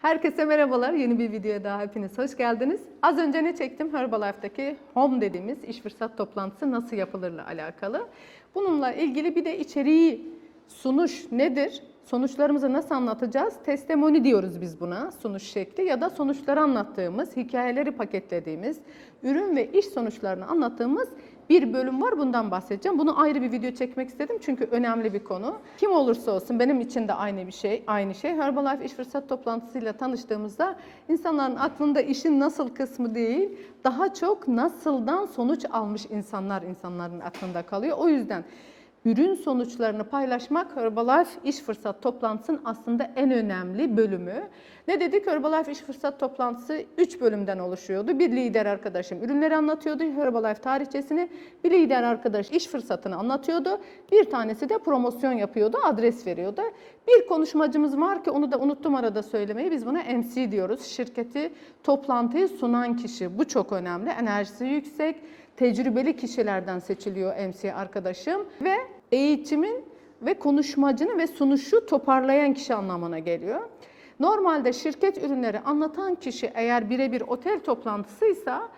Herkese merhabalar. Yeni bir videoya daha hepiniz hoş geldiniz. Az önce ne çektim? Herbalife'daki Home dediğimiz iş fırsat toplantısı nasıl yapılırla alakalı. Bununla ilgili bir de içeriği, sunuş nedir? Sonuçlarımızı nasıl anlatacağız? Testimoni diyoruz biz buna sunuş şekli ya da sonuçları anlattığımız, hikayeleri paketlediğimiz, ürün ve iş sonuçlarını anlattığımız bir bölüm var. Bundan bahsedeceğim. Bunu ayrı bir video çekmek istedim çünkü önemli bir konu. Kim olursa olsun benim için de aynı bir şey, aynı şey. Herbalife iş fırsat toplantısıyla tanıştığımızda insanların aklında işin nasıl kısmı değil, daha çok nasıldan sonuç almış insanlar insanların aklında kalıyor. O yüzden ürün sonuçlarını paylaşmak Herbalife iş fırsat toplantısının aslında en önemli bölümü. Ne dedik? Herbalife iş fırsat toplantısı 3 bölümden oluşuyordu. Bir lider arkadaşım ürünleri anlatıyordu, Herbalife tarihçesini. Bir lider arkadaş iş fırsatını anlatıyordu. Bir tanesi de promosyon yapıyordu, adres veriyordu. Bir konuşmacımız var ki onu da unuttum arada söylemeyi. Biz buna MC diyoruz. Şirketi, toplantıyı sunan kişi. Bu çok önemli. Enerjisi yüksek, tecrübeli kişilerden seçiliyor MC arkadaşım ve eğitimin ve konuşmacını ve sunuşu toparlayan kişi anlamına geliyor. Normalde şirket ürünleri anlatan kişi eğer birebir otel toplantısıysa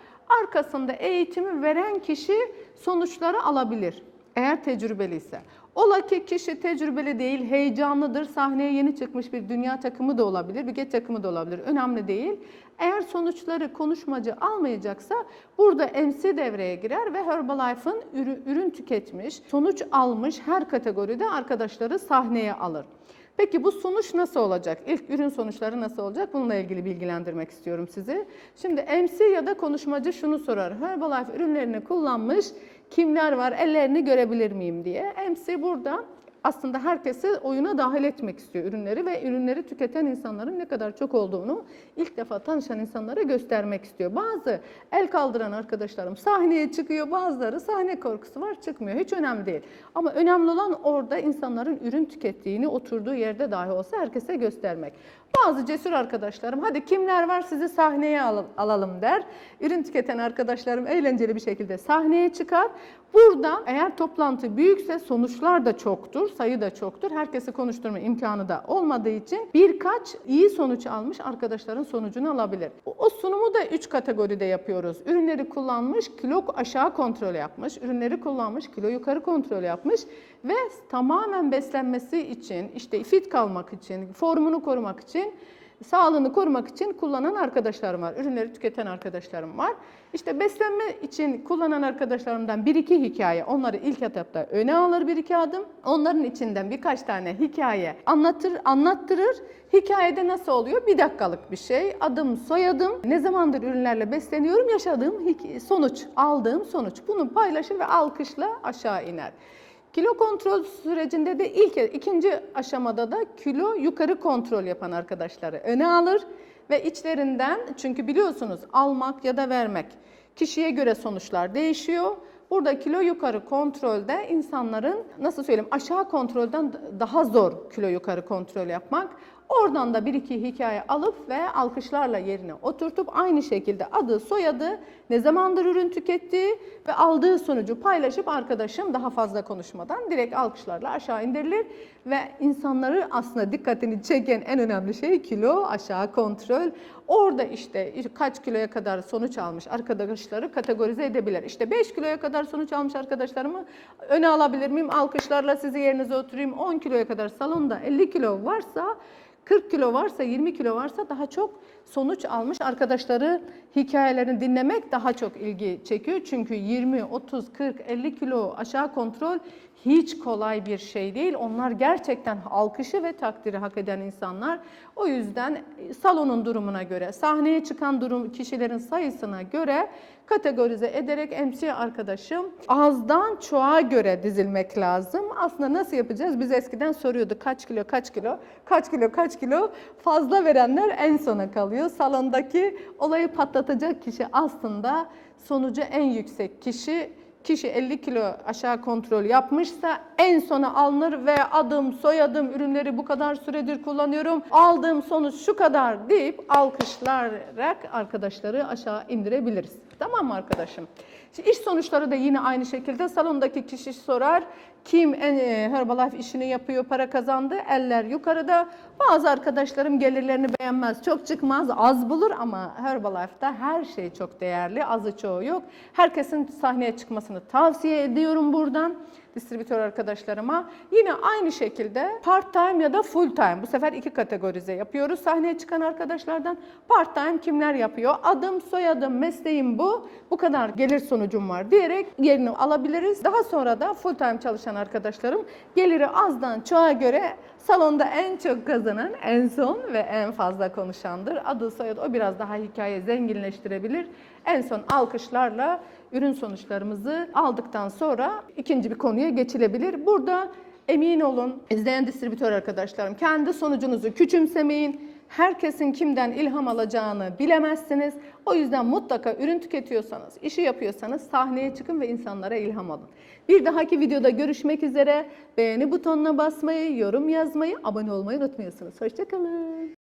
arkasında eğitimi veren kişi sonuçları alabilir eğer tecrübeliyse. Ola ki kişi tecrübeli değil, heyecanlıdır, sahneye yeni çıkmış bir dünya takımı da olabilir, bir get takımı da olabilir. Önemli değil. Eğer sonuçları konuşmacı almayacaksa burada MC devreye girer ve Herbalife'ın ürün tüketmiş, sonuç almış her kategoride arkadaşları sahneye alır. Peki bu sonuç nasıl olacak? İlk ürün sonuçları nasıl olacak? Bununla ilgili bilgilendirmek istiyorum sizi. Şimdi MC ya da konuşmacı şunu sorar. Herbalife ürünlerini kullanmış kimler var ellerini görebilir miyim diye. MC burada aslında herkesi oyuna dahil etmek istiyor ürünleri ve ürünleri tüketen insanların ne kadar çok olduğunu ilk defa tanışan insanlara göstermek istiyor. Bazı el kaldıran arkadaşlarım sahneye çıkıyor, bazıları sahne korkusu var çıkmıyor. Hiç önemli değil. Ama önemli olan orada insanların ürün tükettiğini oturduğu yerde dahi olsa herkese göstermek. Bazı cesur arkadaşlarım hadi kimler var sizi sahneye al- alalım der. Ürün tüketen arkadaşlarım eğlenceli bir şekilde sahneye çıkar. Burada eğer toplantı büyükse sonuçlar da çoktur, sayı da çoktur. Herkesi konuşturma imkanı da olmadığı için birkaç iyi sonuç almış arkadaşların sonucunu alabilir. O sunumu da 3 kategoride yapıyoruz. Ürünleri kullanmış, kilo aşağı kontrol yapmış, ürünleri kullanmış, kilo yukarı kontrol yapmış ve tamamen beslenmesi için, işte fit kalmak için, formunu korumak için sağlığını korumak için kullanan arkadaşlarım var. Ürünleri tüketen arkadaşlarım var. İşte beslenme için kullanan arkadaşlarımdan bir iki hikaye. Onları ilk etapta öne alır bir iki adım. Onların içinden birkaç tane hikaye anlatır, anlattırır. Hikayede nasıl oluyor? Bir dakikalık bir şey. Adım, soyadım, ne zamandır ürünlerle besleniyorum, yaşadığım sonuç, aldığım sonuç. Bunu paylaşır ve alkışla aşağı iner. Kilo kontrol sürecinde de ilk ikinci aşamada da kilo yukarı kontrol yapan arkadaşları öne alır ve içlerinden çünkü biliyorsunuz almak ya da vermek kişiye göre sonuçlar değişiyor. Burada kilo yukarı kontrolde insanların nasıl söyleyeyim aşağı kontrolden daha zor kilo yukarı kontrol yapmak. Oradan da bir iki hikaye alıp ve alkışlarla yerine oturtup aynı şekilde adı, soyadı, ne zamandır ürün tükettiği ve aldığı sonucu paylaşıp arkadaşım daha fazla konuşmadan direkt alkışlarla aşağı indirilir ve insanları aslında dikkatini çeken en önemli şey kilo aşağı kontrol. Orada işte kaç kiloya kadar sonuç almış arkadaşları kategorize edebilir. İşte 5 kiloya kadar sonuç almış arkadaşlarımı öne alabilir miyim? Alkışlarla sizi yerinize oturayım. 10 kiloya kadar salonda 50 kilo varsa 40 kilo varsa 20 kilo varsa daha çok sonuç almış arkadaşları hikayelerini dinlemek daha çok ilgi çekiyor. Çünkü 20, 30, 40, 50 kilo aşağı kontrol hiç kolay bir şey değil. Onlar gerçekten alkışı ve takdiri hak eden insanlar. O yüzden salonun durumuna göre, sahneye çıkan durum kişilerin sayısına göre kategorize ederek MC arkadaşım azdan çoğa göre dizilmek lazım. Aslında nasıl yapacağız? Biz eskiden soruyorduk kaç kilo, kaç kilo, kaç kilo, kaç kilo. Fazla verenler en sona kalıyor. Salondaki olayı patlatacak kişi aslında sonucu en yüksek kişi kişi 50 kilo aşağı kontrol yapmışsa en sona alınır ve adım, soyadım, ürünleri bu kadar süredir kullanıyorum. Aldığım sonuç şu kadar deyip alkışlayarak arkadaşları aşağı indirebiliriz. Tamam mı arkadaşım? Şimdi iş sonuçları da yine aynı şekilde salondaki kişi sorar. Kim en e, Herbalife işini yapıyor, para kazandı, eller yukarıda. Bazı arkadaşlarım gelirlerini beğenmez, çok çıkmaz, az bulur ama Herbalife'da her şey çok değerli, azı çoğu yok. Herkesin sahneye çıkmasını tavsiye ediyorum buradan distribütör arkadaşlarıma. Yine aynı şekilde part time ya da full time. Bu sefer iki kategorize yapıyoruz. Sahneye çıkan arkadaşlardan part time kimler yapıyor? Adım, soyadım, mesleğim bu. Bu kadar gelir sonucum var diyerek yerini alabiliriz. Daha sonra da full time çalışan arkadaşlarım geliri azdan çoğa göre salonda en çok kazanan en son ve en fazla konuşandır. Adı soyadı o biraz daha hikaye zenginleştirebilir. En son alkışlarla ürün sonuçlarımızı aldıktan sonra ikinci bir konuya geçilebilir. Burada emin olun izleyen distribütör arkadaşlarım kendi sonucunuzu küçümsemeyin. Herkesin kimden ilham alacağını bilemezsiniz. O yüzden mutlaka ürün tüketiyorsanız, işi yapıyorsanız sahneye çıkın ve insanlara ilham alın. Bir dahaki videoda görüşmek üzere. Beğeni butonuna basmayı, yorum yazmayı, abone olmayı unutmuyorsunuz. Hoşçakalın.